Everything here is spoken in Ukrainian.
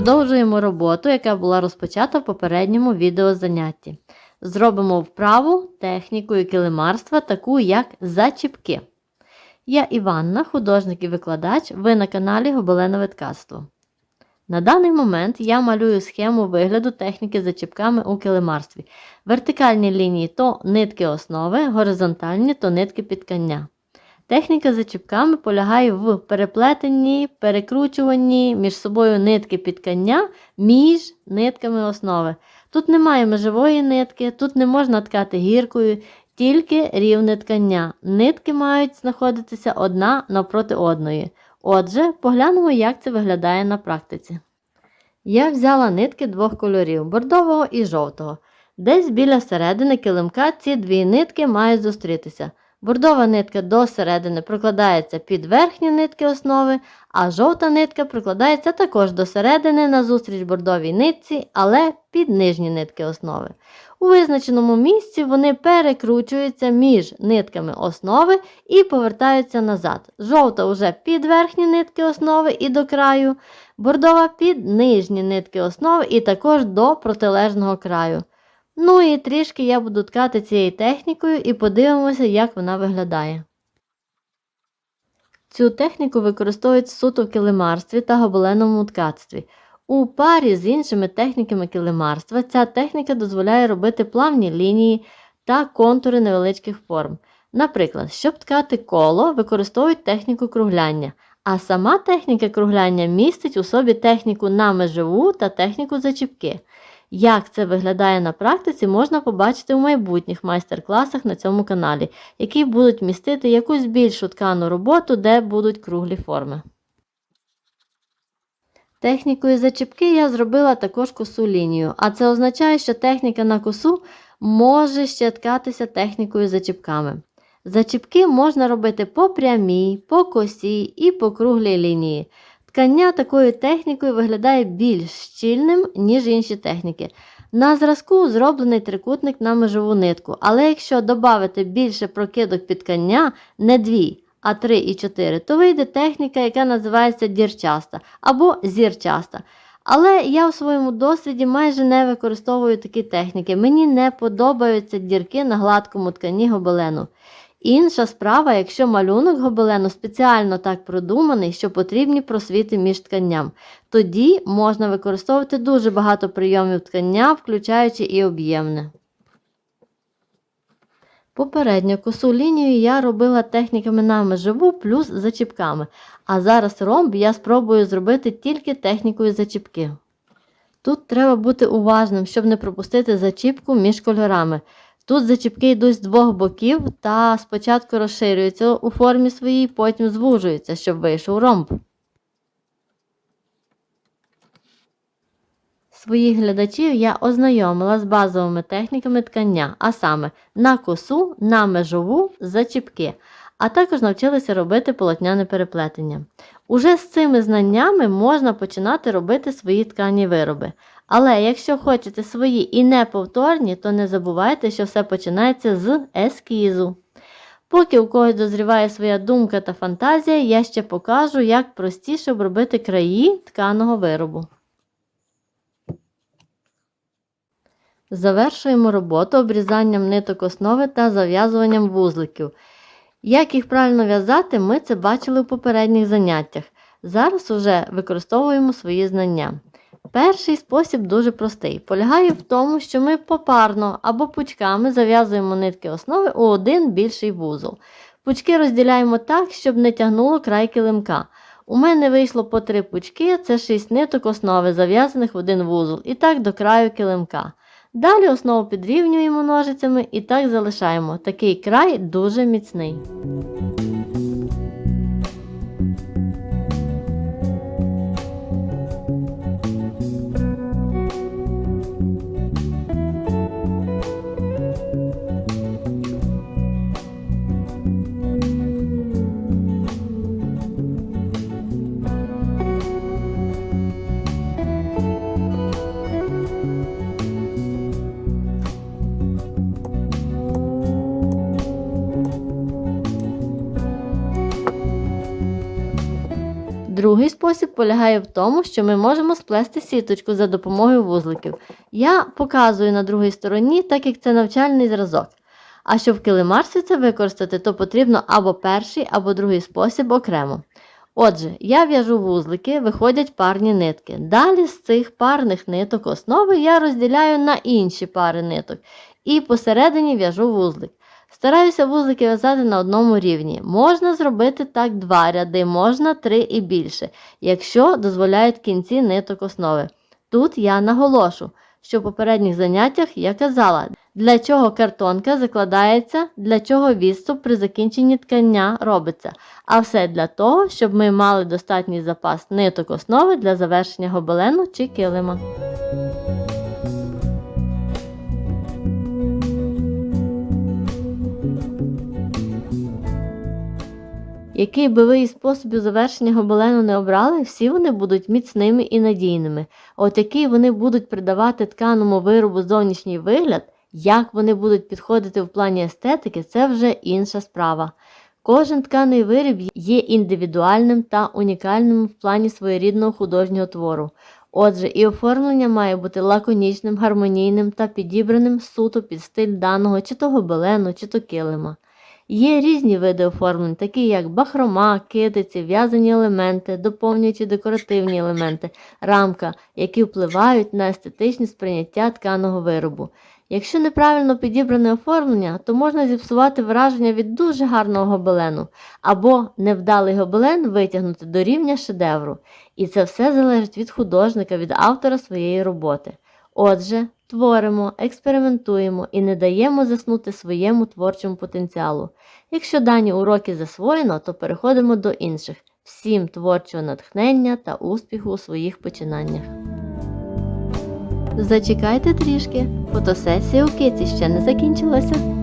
Продовжуємо роботу, яка була розпочата в попередньому відеозанятті. Зробимо вправу технікою килимарства, таку як зачіпки. Я Іванна, художник і викладач, ви на каналі Гобеленове ткацтво. На даний момент я малюю схему вигляду техніки зачіпками у килимарстві. Вертикальні лінії то нитки основи, горизонтальні то нитки підкання. Техніка зачіпками полягає в переплетенні, перекручуванні між собою нитки підкання між нитками основи. Тут немає межової нитки, тут не можна ткати гіркою, тільки рівне ткання. Нитки мають знаходитися одна навпроти одної. Отже, поглянемо, як це виглядає на практиці. Я взяла нитки двох кольорів бордового і жовтого. Десь біля середини килимка ці дві нитки мають зустрітися. Бордова нитка до середини прокладається під верхні нитки основи, а жовта нитка прокладається також до середини назустріч бордовій нитці, але під нижні нитки основи. У визначеному місці вони перекручуються між нитками основи і повертаються назад. Жовта вже під верхні нитки основи і до краю, бордова під нижні нитки основи і також до протилежного краю. Ну і трішки я буду ткати цією технікою і подивимося, як вона виглядає. Цю техніку використовують суто в килимарстві та гобеленовому ткацтві. У парі з іншими техніками килимарства ця техніка дозволяє робити плавні лінії та контури невеличких форм. Наприклад, щоб ткати коло, використовують техніку кругляння, а сама техніка кругляння містить у собі техніку на межову та техніку зачіпки. Як це виглядає на практиці, можна побачити у майбутніх майстер-класах на цьому каналі, які будуть містити якусь більшу ткану роботу, де будуть круглі форми. Технікою зачіпки я зробила також косу лінію, а це означає, що техніка на косу може ще ткатися технікою зачіпками. Зачіпки можна робити по прямій, по косій і по круглій лінії. Ткання такою технікою виглядає більш щільним, ніж інші техніки. На зразку зроблений трикутник на межову нитку, але якщо додати більше прокидок під ткання, не дві, а 3 і 4, то вийде техніка, яка називається дірчаста або зірчаста. Але я в своєму досвіді майже не використовую такі техніки. Мені не подобаються дірки на гладкому ткані гобелену. Інша справа, якщо малюнок гобелену спеціально так продуманий, що потрібні просвіти між тканням, тоді можна використовувати дуже багато прийомів ткання, включаючи і об'ємне. Попередньо косу лінію я робила техніками на межову плюс зачіпками, а зараз ромб я спробую зробити тільки технікою зачіпки. Тут треба бути уважним, щоб не пропустити зачіпку між кольорами. Тут зачіпки йдуть з двох боків та спочатку розширюються у формі своїй, потім звужуються, щоб вийшов ромб. Своїх глядачів я ознайомила з базовими техніками ткання, а саме на косу, на межову, зачіпки, а також навчилися робити полотняне переплетення. Уже з цими знаннями можна починати робити свої ткані вироби. Але якщо хочете свої і неповторні, то не забувайте, що все починається з ескізу. Поки у когось дозріває своя думка та фантазія, я ще покажу, як простіше обробити краї тканого виробу. Завершуємо роботу обрізанням ниток основи та зав'язуванням вузликів. Як їх правильно в'язати, ми це бачили в попередніх заняттях. Зараз уже використовуємо свої знання. Перший спосіб дуже простий. Полягає в тому, що ми попарно або пучками зав'язуємо нитки основи у один більший вузол. Пучки розділяємо так, щоб не тягнуло край килимка. У мене вийшло по три пучки, це 6 ниток основи, зав'язаних в один вузол, і так до краю килимка. Далі основу підрівнюємо ножицями і так залишаємо. Такий край дуже міцний. Другий спосіб полягає в тому, що ми можемо сплести сіточку за допомогою вузликів. Я показую на другій стороні, так як це навчальний зразок. А щоб в килимарстві це використати, то потрібно або перший, або другий спосіб окремо. Отже, я в'яжу вузлики, виходять парні нитки. Далі з цих парних ниток основи я розділяю на інші пари ниток і посередині в'яжу вузлик. Стараюся вузлики в'язати на одному рівні. Можна зробити так два ряди, можна три і більше, якщо дозволяють кінці ниток основи. Тут я наголошу, що в попередніх заняттях я казала, для чого картонка закладається, для чого відступ при закінченні ткання робиться. А все для того, щоб ми мали достатній запас ниток основи для завершення гобелену чи килима. Який би ви із способів завершення гобелену не обрали, всі вони будуть міцними і надійними. От який вони будуть придавати тканому виробу зовнішній вигляд, як вони будуть підходити в плані естетики, це вже інша справа. Кожен тканий виріб є індивідуальним та унікальним в плані своєрідного художнього твору. Отже, і оформлення має бути лаконічним, гармонійним та підібраним суто під стиль даного чи то гобелену, чи то килима. Є різні види оформлень, такі як бахрома, китиці, в'язані елементи, доповнюючі декоративні елементи, рамка, які впливають на естетичне сприйняття тканого виробу. Якщо неправильно підібране оформлення, то можна зіпсувати враження від дуже гарного гобелену, або невдалий гобелен витягнути до рівня шедевру. І це все залежить від художника, від автора своєї роботи. Отже, творимо, експериментуємо і не даємо заснути своєму творчому потенціалу. Якщо дані уроки засвоєно, то переходимо до інших. Всім творчого натхнення та успіху у своїх починаннях. Зачекайте трішки, фотосесія у киці ще не закінчилася.